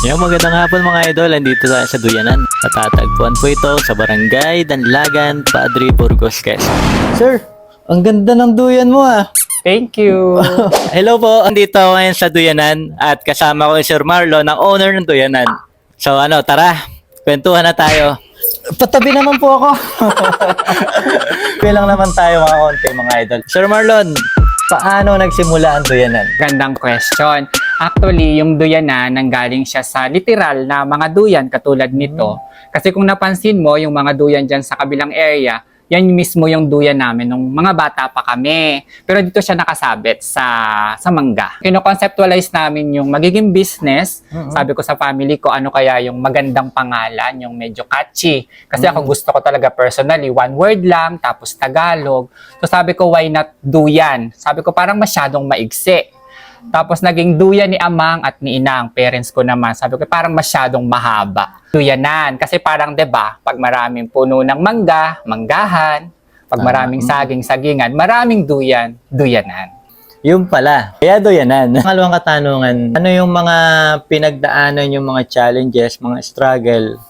Yung magandang hapon mga idol, andito tayo sa Duyanan. Natatagpuan po ito sa Barangay Danlagan, Padre Burgos, Quezon. Sir, ang ganda ng duyan mo ah. Thank you. Hello po, andito ako ngayon sa Duyanan at kasama ko si Sir Marlon, ang owner ng Duyanan. So ano, tara, kwentuhan na tayo. Patabi naman po ako. Bilang naman tayo mga konti mga idol. Sir Marlon, paano nagsimula ang Duyanan? Gandang question. Actually, yung duyanan, nanggaling siya sa literal na mga duyan katulad nito. Kasi kung napansin mo, yung mga duyan dyan sa kabilang area, yan mismo yung duyan namin nung mga bata pa kami. Pero dito siya nakasabit sa sa mangga. Kino-conceptualize namin yung magiging business. Sabi ko sa family ko, ano kaya yung magandang pangalan, yung medyo catchy. Kasi ako gusto ko talaga personally, one word lang, tapos Tagalog. So sabi ko, why not duyan? Sabi ko, parang masyadong maigsi. Tapos naging duyan ni amang at ni inang, parents ko naman. Sabi ko, parang masyadong mahaba. Duyanan. Kasi parang, 'di ba pag maraming puno ng mangga, manggahan. Pag Tama. maraming saging, sagingan. Maraming duyan, duyanan. Yung pala. Kaya Duyanan. Pangalawang katanungan, ano yung mga pinagdaanan yung mga challenges, mga struggle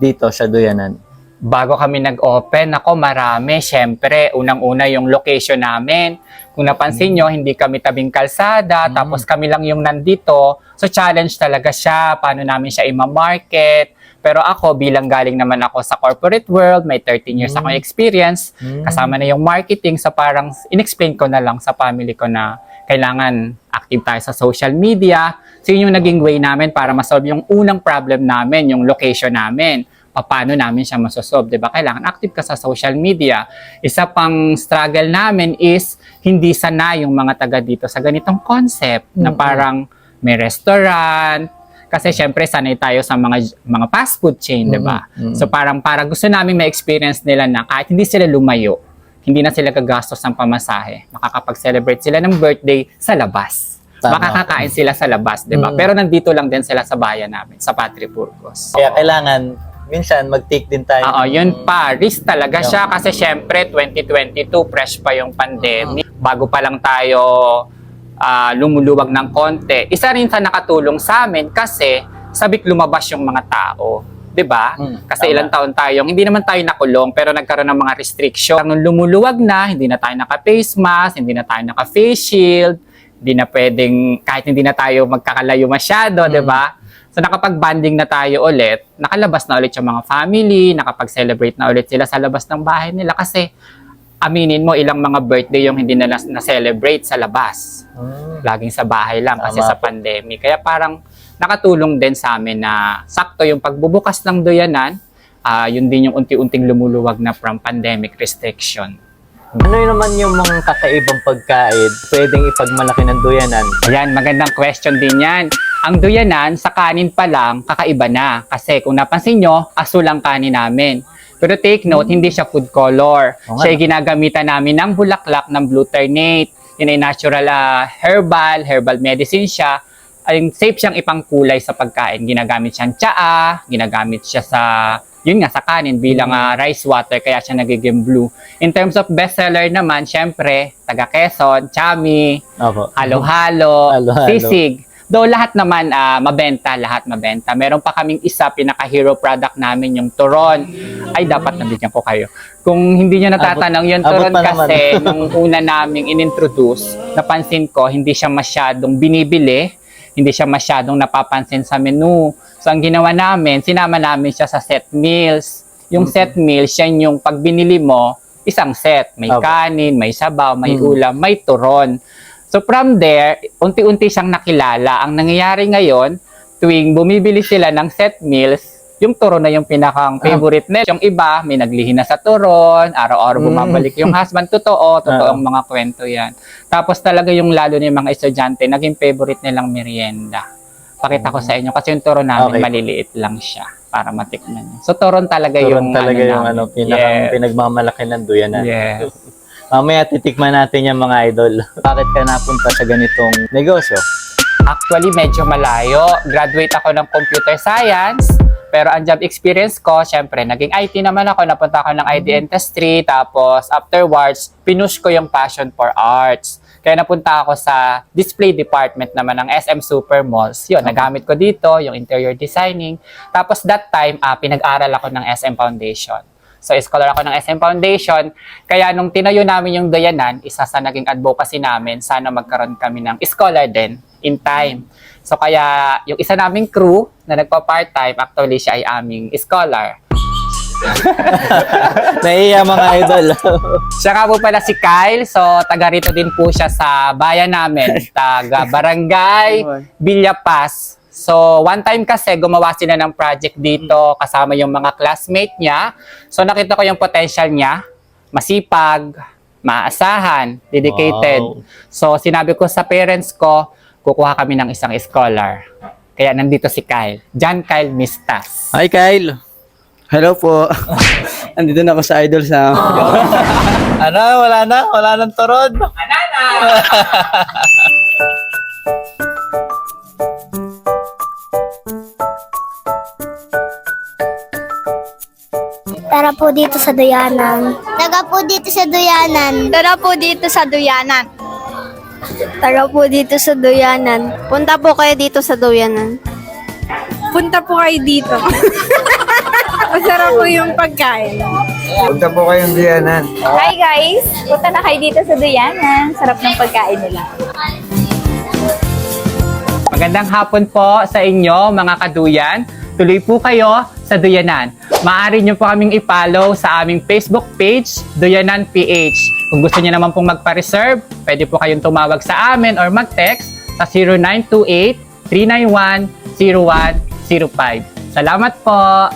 dito sa Duyanan? Bago kami nag-open, ako marami. Siyempre, unang-una yung location namin. Kung napansin nyo, hindi kami tabing kalsada, Mm. tapos kami lang yung nandito. So, challenge talaga siya. Paano namin siya ima-market? Pero ako, bilang galing naman ako sa corporate world, may 13 years Mm. akong experience, Mm. kasama na yung marketing, so parang inexplain ko na lang sa family ko na kailangan active tayo sa social media. So, yun yung naging way namin para masolve yung unang problem namin, yung location namin paano namin siya masosolve, 'di ba? Kailangan active ka sa social media. Isa pang struggle namin is hindi sana yung mga taga dito sa ganitong concept na Mm-mm. parang may restaurant kasi syempre sanay tayo sa mga mga fast food chain, 'di ba? Mm-mm. So parang para gusto namin ma-experience nila na kahit hindi sila lumayo, hindi na sila gagastos ng pamasahe, makakapag-celebrate sila ng birthday sa labas. Tama. Makakakain sila sa labas, 'di ba? Mm. Pero nandito lang din sila sa bayan namin, sa Patri Burgos. Kaya kailangan, minsan, mag-take din tayo. Oo, ng- yun pa. Risk talaga Yeah. siya kasi syempre 2022, fresh pa yung pandemic. Bago pa lang tayo ah, lumuluwag ng konti. Isa rin sa nakatulong sa amin kasi sabik lumabas yung mga tao. 'Di ba? Mm, Kasi tama. ilang taon tayong, hindi naman tayo nakulong, pero nagkaroon ng mga restriction. Nung lumuluwag na, hindi na tayo naka-face mask, hindi na tayo naka-face shield, hindi na pwedeng, kahit hindi na tayo magkakalayo masyado, Mm. di ba? So nakapag-banding na tayo ulit, nakalabas na ulit yung mga family, nakapag-celebrate na ulit sila sa labas ng bahay nila kasi aminin mo ilang mga birthday yung hindi nila na-celebrate sa labas. Mm. Laging sa bahay lang kasi Tama sa pandemic. Kaya parang nakatulong din sa amin na sakto yung pagbubukas ng doyanan, ah yun din yung unti-unting lumuluwag na from pandemic restriction. Ano yun naman yung mga kakaibang pagkain pwedeng ipagmalaki ng Duyanan? Ayan, magandang question din yan. Ang duyanan, sa kanin pa lang, kakaiba na. Kasi kung napansin nyo, asul ang kanin namin. Pero take note, hindi siya food color. Siya ay ginagamitan namin ng bulaklak ng glutamate. Yun ay natural ah, herbal, herbal medicine siya. Ay, safe siyang ipangkulay sa pagkain. Ginagamit siyang tsaa, ginagamit siya sa, yun nga, sa kanin bilang ah, rice water, kaya siya nagiging blue. In terms of bestseller naman, syempre, taga Quezon, chami, Halo-halo. sisig. Though lahat naman ah, mabenta, lahat mabenta. Meron pa kaming isa, pinaka-hero product namin, yung turon. Ay, dapat nabigyan ko kayo. Kung hindi nyo natatanong, yung turon kasi, nung una naming inintroduce, napansin ko, hindi siya masyadong binibili, hindi siya masyadong napapansin sa menu. So, ang ginawa namin, sinama namin siya sa set meals. Yung set meals, yan yung pag binili mo, isang set. May Opo. kanin, may sabaw, may Mm. ulam, may turon. So from there, unti-unti siyang nakilala. Ang nangyayari ngayon, tuwing bumibili sila ng set meals, yung turon na yung pinakang favorite nila. Yung iba, may naglihi na sa turon, araw-araw Mm. bumabalik yung husband. Totoo, totoong mga kwento yan. Tapos talaga yung lalo yung mga estudyante, naging favorite nilang merienda. Pakita ko sa inyo kasi yung turon namin Okay. maliliit lang siya para matikman. So turon talaga Turon yung talaga ano yung namin. ano, pinakang Yes. pinagmamalaki ng duyanan. Yes. Mamaya titikman natin yung mga idol. Bakit ka napunta sa ganitong negosyo? Actually, medyo malayo. Graduate ako ng computer science. Pero ang job experience ko, syempre, naging IT naman ako. Napunta ako ng ID industry. Tapos, afterwards, pinush ko yung passion for arts. Kaya napunta ako sa display department naman ng SM Super Malls. Yun, nagamit ko dito, yung interior designing. Tapos that time, ah, pinag-aral ako ng SM Foundation. So, scholar ako ng SM Foundation. Kaya nung tinayo namin yung Dayanan, isa sa naging advocacy namin, sana magkaroon kami ng scholar din in time. So, kaya yung isa naming crew na nagpa-part-time, actually siya ay aming scholar. Naiya mga idol. Siya nga po pala si Kyle. So, taga rito din po siya sa bayan namin. Taga Barangay Villapas. So, one time kasi gumawa sila ng project dito kasama yung mga classmate niya. So, nakita ko yung potential niya. Masipag, maasahan, dedicated. Wow. So, sinabi ko sa parents ko, kukuha kami ng isang scholar. Kaya nandito si Kyle. John Kyle Mistas. Hi Kyle. Hello po. Andito na ako sa idol sa... Ano, wala na? Wala nang turod? Tara po dito sa Duyanan. Tara po dito sa Duyanan. Tara po dito sa Duyanan. Tara po dito sa Duyanan. Punta po kayo dito sa Duyanan. punta po kayo dito. Masarap po yung pagkain. Punta po kayong diyanan. Hi guys! Punta na kayo dito sa Duyanan. Sarap ng pagkain nila. Magandang hapon po sa inyo mga kaduyan. Tuloy po kayo sa Duyanan. Maaari nyo po kaming i-follow sa aming Facebook page, Duyanan PH. Kung gusto niyo naman pong magpa-reserve, pwede po kayong tumawag sa amin or mag-text sa 0928-391-0105. Salamat po!